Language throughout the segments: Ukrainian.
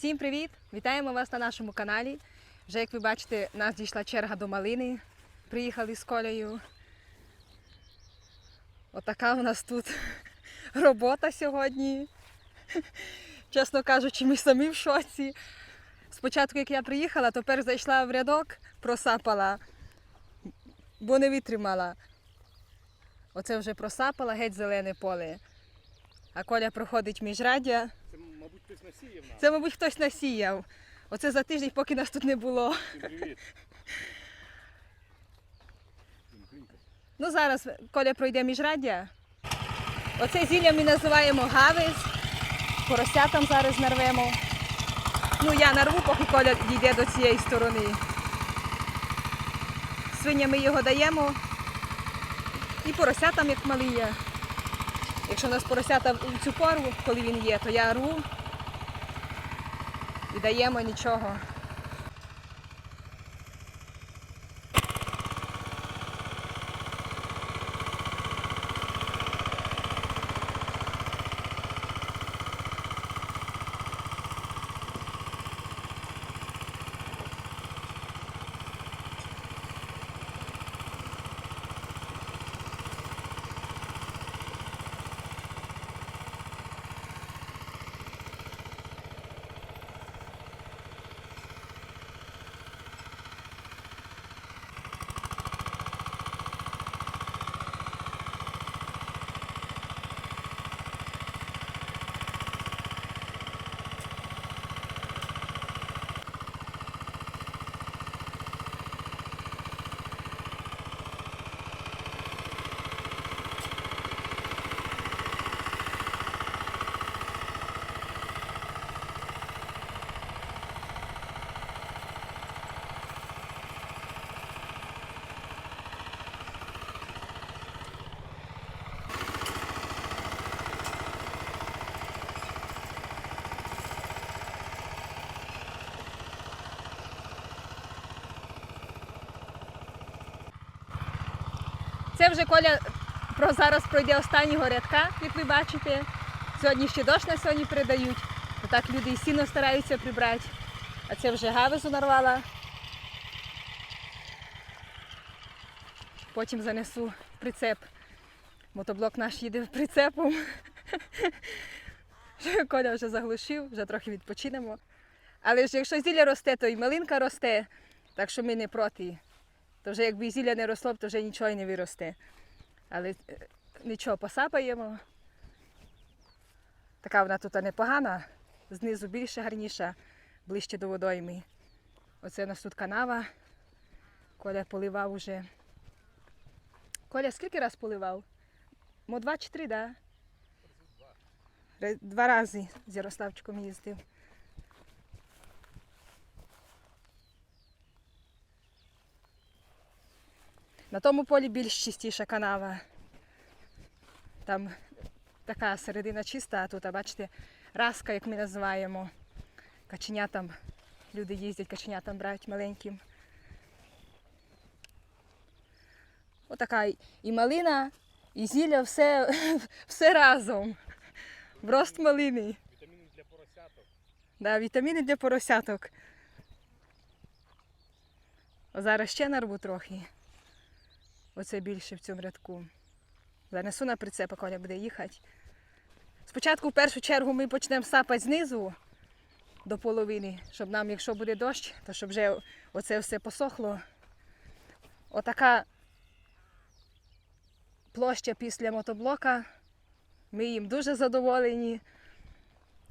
Всім привіт! Вітаємо вас на нашому каналі. Вже як ви бачите, нас дійшла черга до малини. Приїхали з колею. Отака у нас тут робота сьогодні. Чесно кажучи, ми самі в шоці. Спочатку, як я приїхала, то перш зайшла в рядок, просапала, бо не витримала. Оце вже просапала геть зелене поле. А Коля проходить міжраддя. Мабуть, хтось насіяв нас. Це, мабуть, хтось насіяв. Оце за тиждень, поки нас тут не було. Всім привіт. Ну зараз Коля пройде міжраддя. Оце зілля ми називаємо гавис. Поросятам зараз нарвемо. Ну я нарву, поки Коля дійде до цієї сторони. Свиням ми його даємо. І поросятам, як малі є. Якщо у нас поросята в цю пору, коли він є, то я рву і даємо нічого. Це вже Коля про зараз пройде останнього рядка, як ви бачите. Сьогодні ще дощ на сьогодні передають. То так люди і сіно стараються прибрати. А це вже гавизу нарвала. Потім занесу в прицеп. Мотоблок наш їде прицепом. Коля вже заглушив, вже трохи відпочинемо. Але ж якщо зілля росте, то і малинка росте, так що ми не проти. То вже якби зілля не росло, то вже нічого й не виросте. Але е, нічого, посапаємо. Така вона тут непогана, знизу більше гарніша, ближче до водойми. Оце у нас тут канава. Коля поливав уже. Коля, скільки раз поливав? Мо два чи три, так? Да? Два рази з Ярославчиком їздив. На тому полі більш чистіша канава. Там така середина чиста, а тут, а бачите, раска, як ми називаємо. Каченятам. Люди їздять, каченятам брають маленьким. Отака і- і малина, і зілля, все, все разом. В рост малини. Вітаміни для поросяток. Да, вітаміни для поросяток. Зараз ще нарву трохи. Оце більше в цьому рядку. Занесу на прицеп, коля буде їхати. Спочатку, в першу чергу, ми почнемо сапати знизу до половини, щоб нам, якщо буде дощ, то щоб вже оце все посохло. Отака площа після мотоблока. Ми їм дуже задоволені.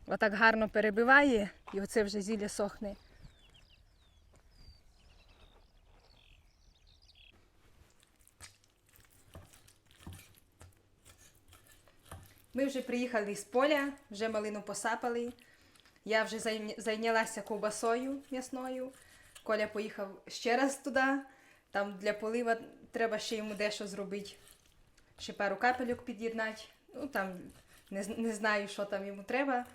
Отак гарно перебиває і оце вже зілля сохне. Ми вже приїхали з поля, вже малину посапали. Я вже зайнялася ковбасою м'ясною. Коля поїхав ще раз туди. Там для полива треба ще йому дещо зробити. Ще пару капельок під'єднати. Ну там не, не знаю, що там йому треба,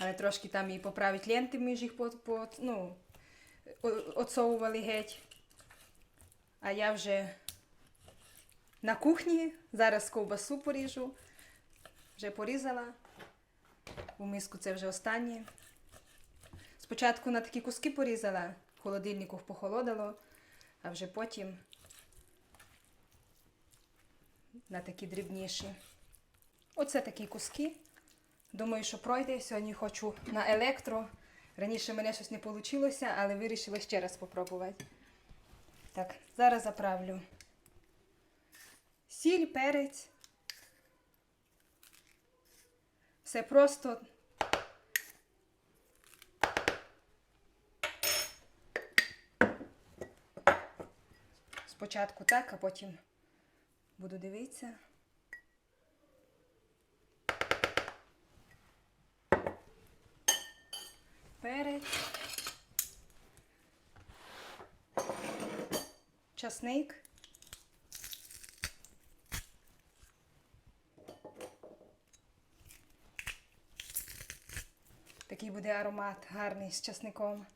але трошки там і поправити ленти, ми ж їх по, по, ну, отсовували геть. А я вже на кухні, зараз ковбасу поріжу. Вже порізала. У миску це вже останнє. Спочатку на такі куски порізала, в холодильнику похолодало, а вже потім на такі дрібніші. Оце такі куски. Думаю, що пройде. Сьогодні хочу на електро. Раніше мене щось не вийшло, але вирішила ще раз спробувати. Так, зараз заправлю. Сіль, перець. Все просто. Спочатку так, а потім буду дивитися. Перець. Часник. Такий буде аромат гарний з часником.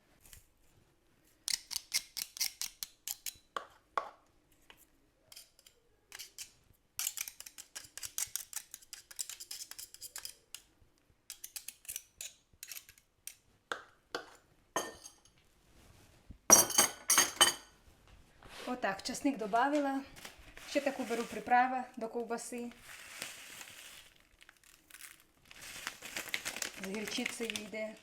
Отак, часник додавила. Ще таку беру приправу до ковбаси. З гірчицею йде.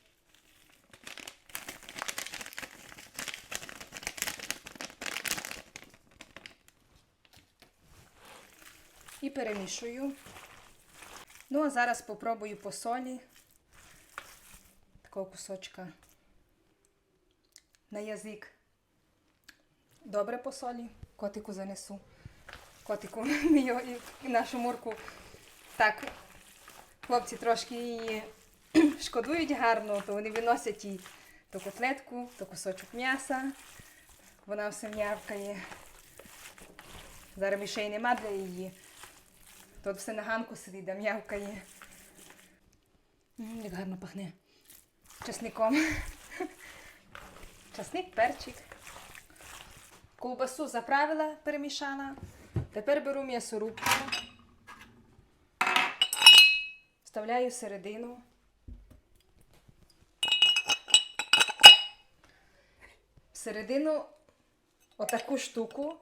І перемішую. Ну, а зараз попробую по солі. Такого кусочка на язик. Добре по солі. Котику занесу. Котику і нашу мурку. Так, хлопці трошки її шкодують гарно, то вони виносять їй то котлетку, то кусочок м'яса. Вона все м'явкає. Зараз мішей нема для її. Тут все на ганку сидить, да м'явкає. Як гарно пахне. Часником. Часник, перчик. Ковбасу заправила, перемішала. Тепер беру м'ясорубку. Вставляю всередину. Всередину отаку штуку.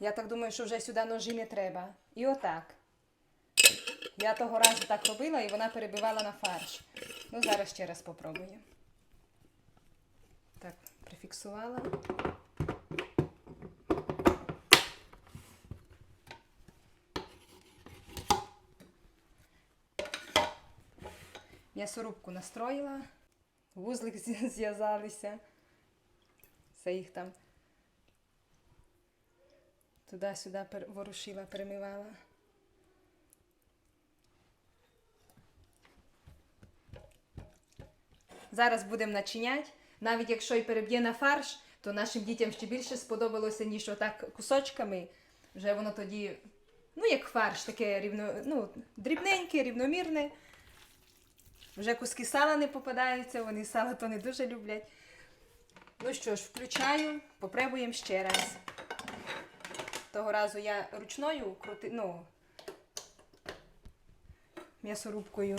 Я так думаю, що вже сюди ножі не треба. І отак. Я того разу так робила і вона перебивала на фарш. Ну, зараз ще раз попробую. Так, прифіксувала. М'ясорубку настроїла, вузлик зв'язалися. Все їх там туди-сюди ворушила, перемивала. Зараз будемо начиняти. Навіть якщо і переб'є на фарш, то нашим дітям ще більше сподобалося, ніж отак кусочками. Вже воно тоді, ну як фарш, таке рівно, ну, дрібненьке, рівномірне. Вже куски сала не попадаються, вони сало то не дуже люблять. Ну що ж, включаю, попробуємо ще раз. Того разу я ручною крути, ну, м'ясорубкою.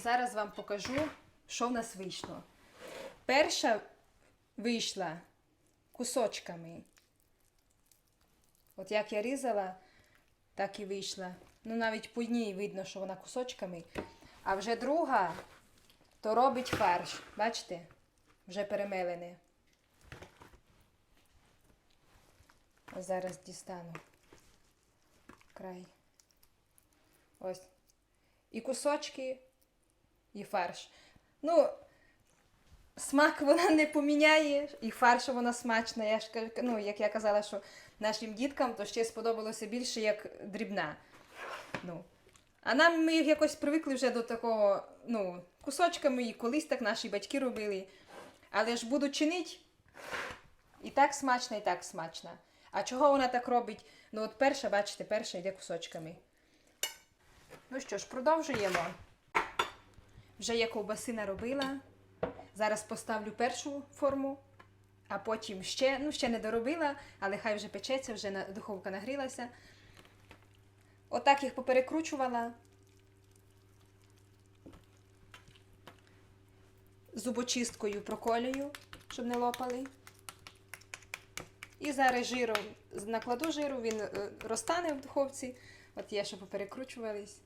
Зараз вам покажу, що в нас вийшло. Перша вийшла кусочками. От як я різала, так і вийшла. Ну, навіть по ній видно, що вона кусочками. А вже друга, то робить фарш. Бачите? Вже перемелене. Ось зараз дістану край. Ось. І кусочки і фарш. Ну, смак вона не поміняє, і фарш вона смачна. Я ж ну, як я казала, що нашим діткам то ще сподобалося більше як дрібна. Ну. А нам ми якось привикли вже до такого, ну, кусочками, і колись так наші батьки робили. Але ж буду чинити, і так смачна, і так смачна. А чого вона так робить? Ну, от перша, бачите, перша йде кусочками. Ну що ж, продовжуємо. Вже я ковбаси наробила. Зараз поставлю першу форму, а потім ще, ну ще не доробила, але хай вже печеться, вже на, духовка нагрілася. Отак їх поперекручувала. Зубочисткою проколюю, щоб не лопали. І зараз жиром накладу жиру, він е, розтане в духовці. От є, щоб поперекручувались.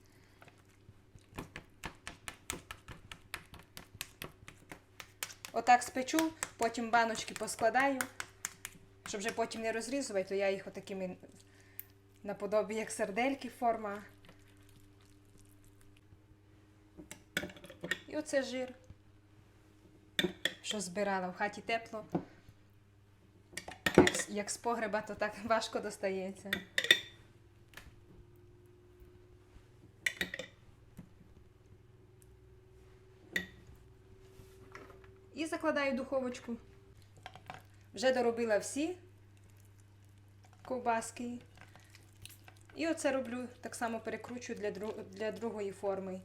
Отак спечу, потім баночки поскладаю, щоб вже потім не розрізувати, то я їх отакими наподобі, як сердельки форма. І оце жир, що збирала в хаті тепло. Як, з- погреба, то так важко достається. Закладаю духовочку. Вже доробила всі ковбаски. І оце роблю, так само перекручую для, дру- для другої форми.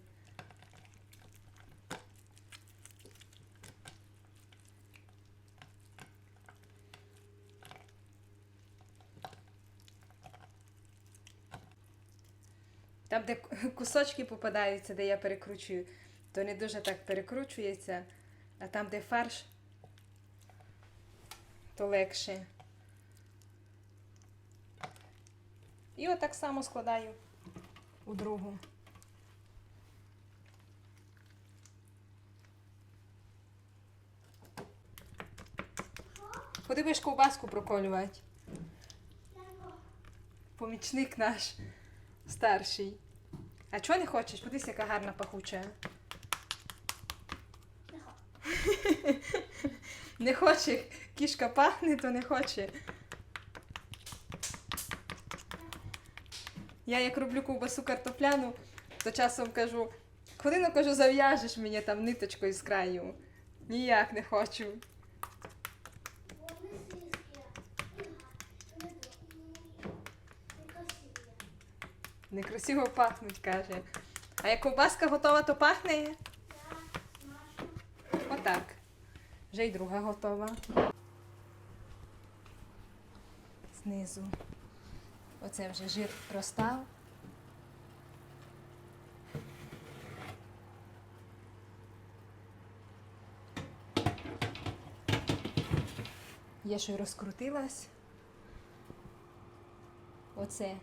Там, де кусочки попадаються, де я перекручую, то не дуже так перекручується, а там, де фарш, то легше. І отак само складаю у другу. Куди будеш ковбаску проколювати? Помічник наш старший. А чого не хочеш? Подивись, яка гарна пахуча. Не хоче. Кішка пахне, то не хоче. Я як роблю ковбасу картопляну, то часом кажу, коли ну кажу, зав'яжеш мені там ниточкою з краю. Ніяк не хочу. Некрасиво пахнуть, каже. А як ковбаска готова, то пахне. Отак. Вже й друга готова. Знизу. Оце вже жир розстав. Я ще розкрутилась. Оце.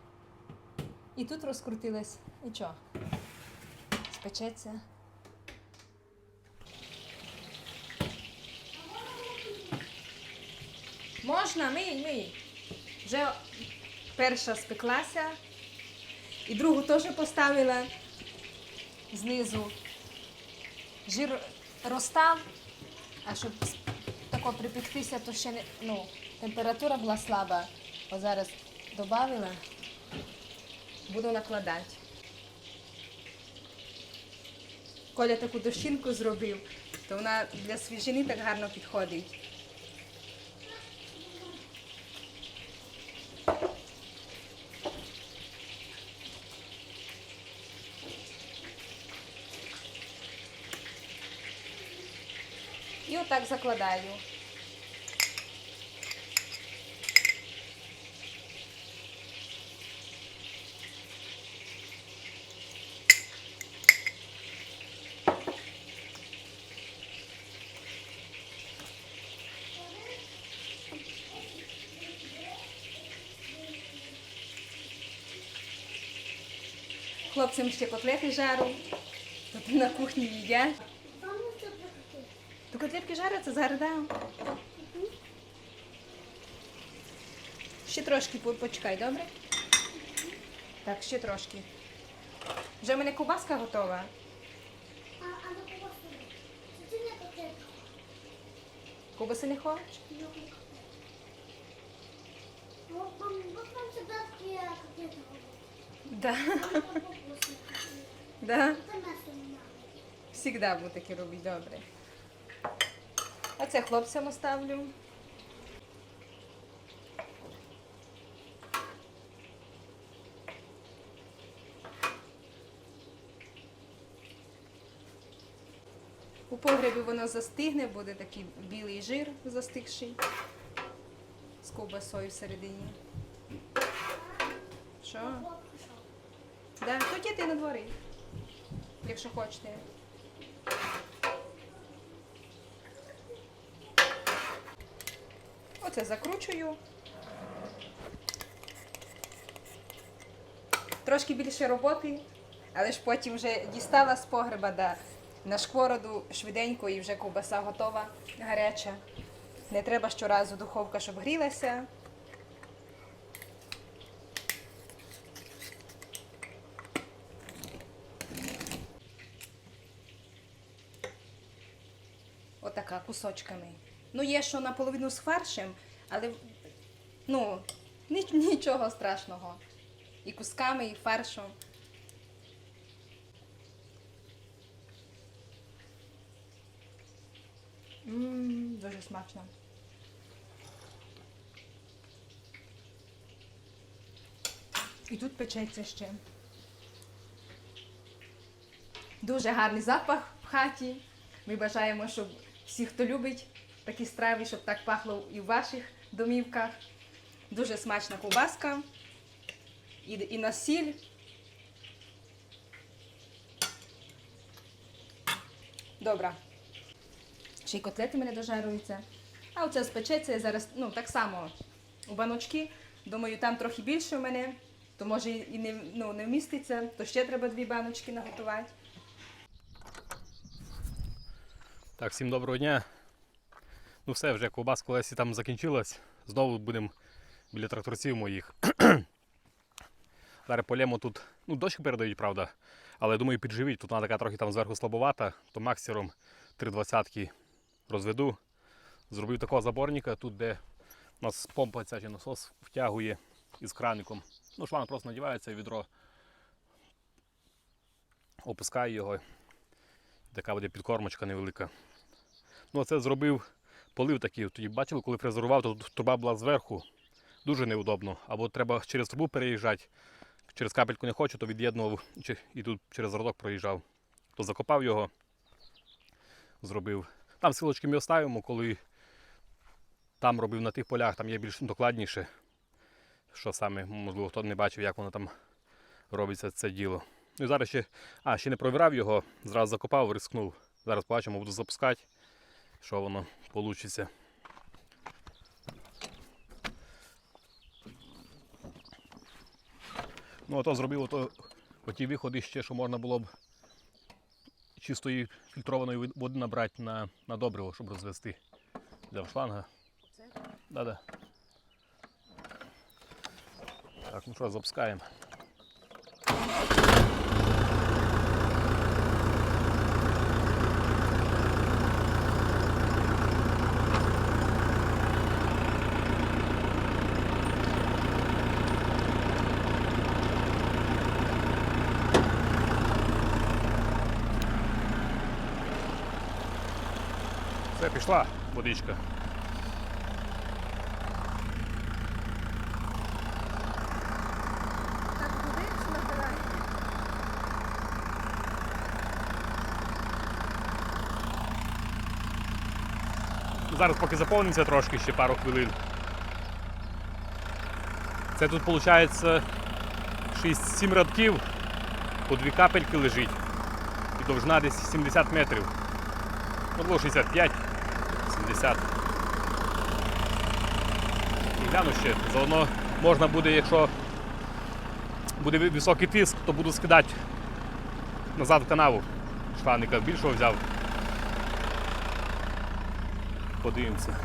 І тут розкрутилась. І чо? Спечеться. Можна, мий, мий. Вже перша спеклася. І другу теж поставила знизу. Жир розстав, а щоб тако припектися, то ще не. Ну, температура була слаба. От зараз додавила. Буду накладати. Коля таку дощинку зробив, то вона для свіжини так гарно підходить. І отак закладаю. Хлопцям ще котлети жару. Тут на кухні їдять. Там не це пекти. То котлетки жаряться, зараз дам. Ще трошки по- почекай, добре? Так, ще трошки. Вже в мене ковбаска готова. А, а на кубасу. Це не котлетка. Кубаси не хочеш? Ну, котлетка. Ну, мам, вот нам всегда такие котлеты ходят. Да. А мы по вкусные. Да. Это мясо не надо. Всігда буду таке робити добре. А це хлопцям оставлю. У погребі воно застигне, буде такий білий жир застигший з ковбасою всередині. Що? Да, ти на дворі, якщо хочете. Оце закручую. Трошки більше роботи, але ж потім вже дістала з погреба да, на шквороду швиденько і вже ковбаса готова, гаряча. Не треба щоразу духовка, щоб грілася. Отака кусочками. Ну, є що наполовину з фаршем, але ну, нічого страшного. І кусками, і фаршем. Ммм, дуже смачно. І тут печеться ще. Дуже гарний запах в хаті. Ми бажаємо, щоб всі, хто любить такі страви, щоб так пахло і в ваших домівках. Дуже смачна ковбаска. І, і на сіль. Добре. Ще й котлети мене дожаруються. А оце спечеться я зараз, ну, так само у баночки. Думаю, там трохи більше у мене, то може і не, ну, не вміститься, то ще треба дві баночки наготувати. Так, всім доброго дня. Ну все, вже ковбаска Лесі там закінчилась. Знову будемо біля тракторців моїх. Зараз полємо тут, ну дощик передають, правда. Але думаю, підживіть. Тут вона така трохи там зверху слабовата, то максимум 3,20 розведу. Зробив такого заборника, тут де у нас помпа ця чи насос втягує із краником. Ну, шланг просто надівається відро. Опускаю його. Така буде підкормочка невелика. Ну, оце зробив полив такий. Тоді бачили, коли фрезерував, то труба була зверху. Дуже неудобно. Або треба через трубу переїжджати. Через капельку не хочу, то від'єднував і тут через родок проїжджав. То закопав його, зробив. Там силочки ми оставимо, коли там робив на тих полях, там є більш докладніше. Що саме, можливо, хто не бачив, як воно там робиться це діло. Ну і зараз ще, а, ще не провірав його, зразу закопав, рискнув. Зараз побачимо, буду запускати, що воно вийде. Ну, ото зробив ото, оті виходи ще, що можна було б чистої фільтрованої води набрати на, на добриво, щоб розвести. Взяв шланга. Да-да. Так, ну що, запускаємо. Пішла водичка. Так набирає? Зараз поки заповниться трошки, ще пару хвилин. Це тут виходить 6-7 радків, по дві капельки лежить. І довжина десь 70 метрів. Можливо 65, 70. І гляну ще. Заодно можна буде, якщо буде високий тиск, то буду скидати назад в канаву. Шланика більшого взяв. Подивимося.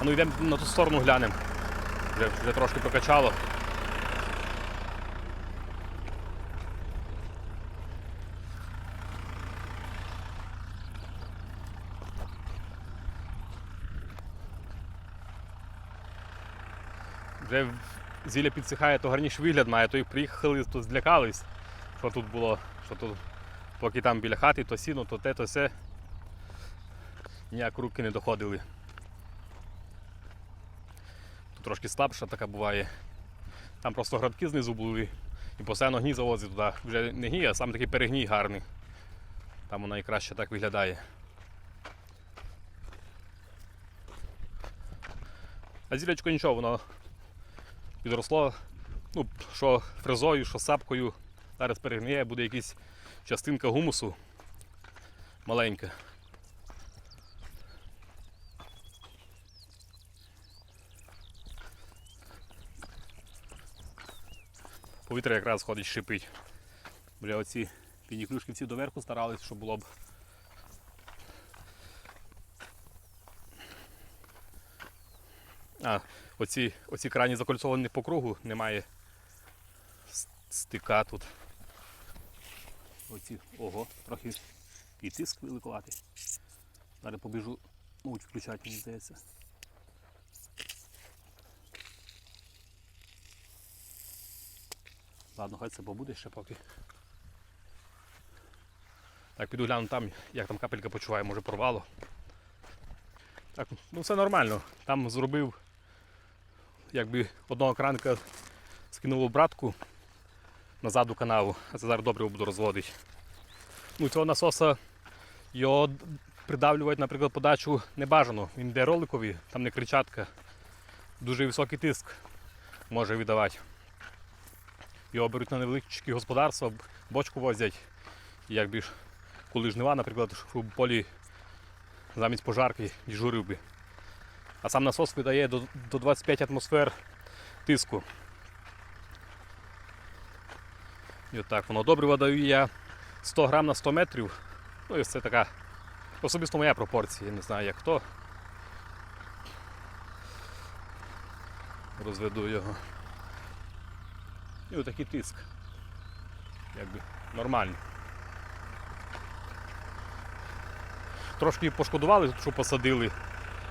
А ну йдемо на ту сторону глянемо. Вже, вже трошки покачало. Вже в- зілля підсихає, то гарніший вигляд має, то і приїхали, то злякались, що тут було, що тут, поки там біля хати, то сіно, то те, то все. Ніяк руки не доходили. Тут трошки слабша така буває. Там просто градки знизу були і постійно гній завозить туди. Вже не гній, а сам такий перегній гарний. Там вона і краще так виглядає. А зілячко нічого, воно підросло. Ну, що фрезою, що сапкою. Зараз перегниє, буде якась частинка гумусу маленька. Повітря якраз ходить шипить. Вже оці підніклюшки всі доверху старались, щоб було б. А, оці, оці крані закольцовані по кругу, немає стика тут. Оці, ого, трохи і тиск великуватий. Зараз побіжу, мабуть, включати, мені здається. Ладно, хай це побуде ще поки. Так, піду гляну там, як там капелька почуває, може порвало. Так, ну все нормально. Там зробив, якби одного кранка скинув братку назад у канаву, а це зараз добре буду розводити. Ну, цього насоса його придавлювати, наприклад, подачу не бажано. Він йде роликовий, там не кричатка. Дуже високий тиск може видавати. Його беруть на невеличкі господарства, бочку возять. Якби ж, коли жнива, наприклад, в полі замість пожарки дежурив би. А сам насос видає до, до 25 атмосфер тиску. І отак воно добрива даю я 100 грам на 100 метрів. Ну і це така особисто моя пропорція, не знаю як хто. Розведу його. І отакий тиск. Якби нормальний. Трошки пошкодували, що посадили.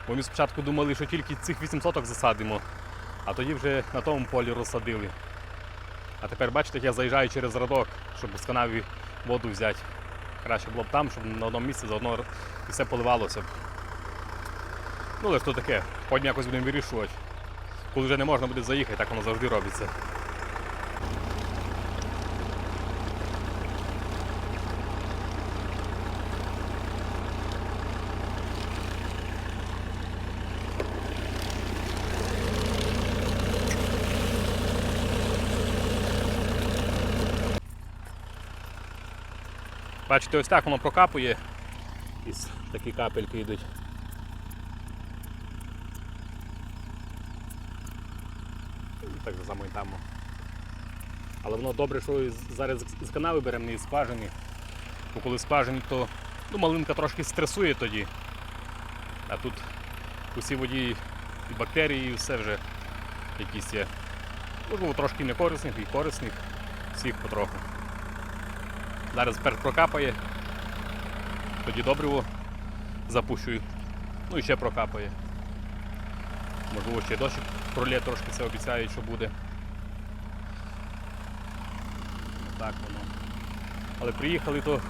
Бо ми спочатку думали, що тільки цих 8 соток засадимо, а тоді вже на тому полі розсадили. А тепер бачите, я заїжджаю через радок, щоб з канави воду взяти. Краще було б там, щоб на одному місці заодно і все поливалося б. Ну, але ж то таке, потім якось будемо вирішувати. Коли вже не можна буде заїхати, так воно завжди робиться. Бачите, ось так воно прокапує. І такі капельки йдуть. Так само. Але воно добре, що зараз з- канави беремо, не із скважини. Бо коли скважині, то ну, малинка трошки стресує тоді. А тут усі воді і бактерії, і все вже якісь є. Можливо, трошки не корисних і корисних, всіх потроху. Зараз перш прокапає, тоді добриво запущую. Ну і ще прокапає. Можливо, ще дощик пролє трошки це обіцяють, що буде. Так воно. Але приїхали, то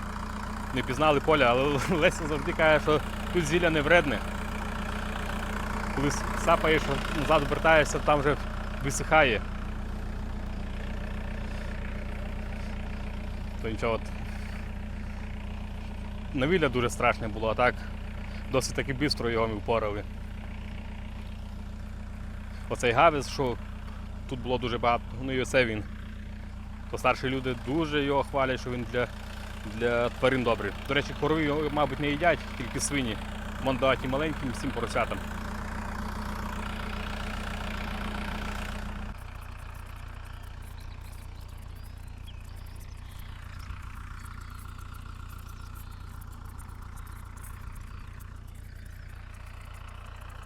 не пізнали поля, але Леся завжди каже, що тут зілля не вредне. Коли сапаєш, назад вертаєшся, там вже висихає. То нічого. От. На вигляд дуже страшне було, а так досить таки швидко його ми впорали. Оцей гавіс, що тут було дуже багато, ну і оце він. То старші люди дуже його хвалять, що він для, для тварин добрий. До речі, корови мабуть, не їдять, тільки свині. Мандаті маленьким, всім поросятам.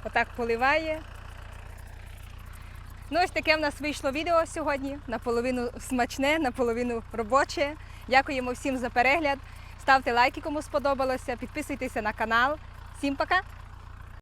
Отак поливає. Ну, ось таке в нас вийшло відео сьогодні. Наполовину смачне, наполовину робоче. Дякуємо всім за перегляд. Ставте лайки, кому сподобалося, підписуйтеся на канал. Всім пока!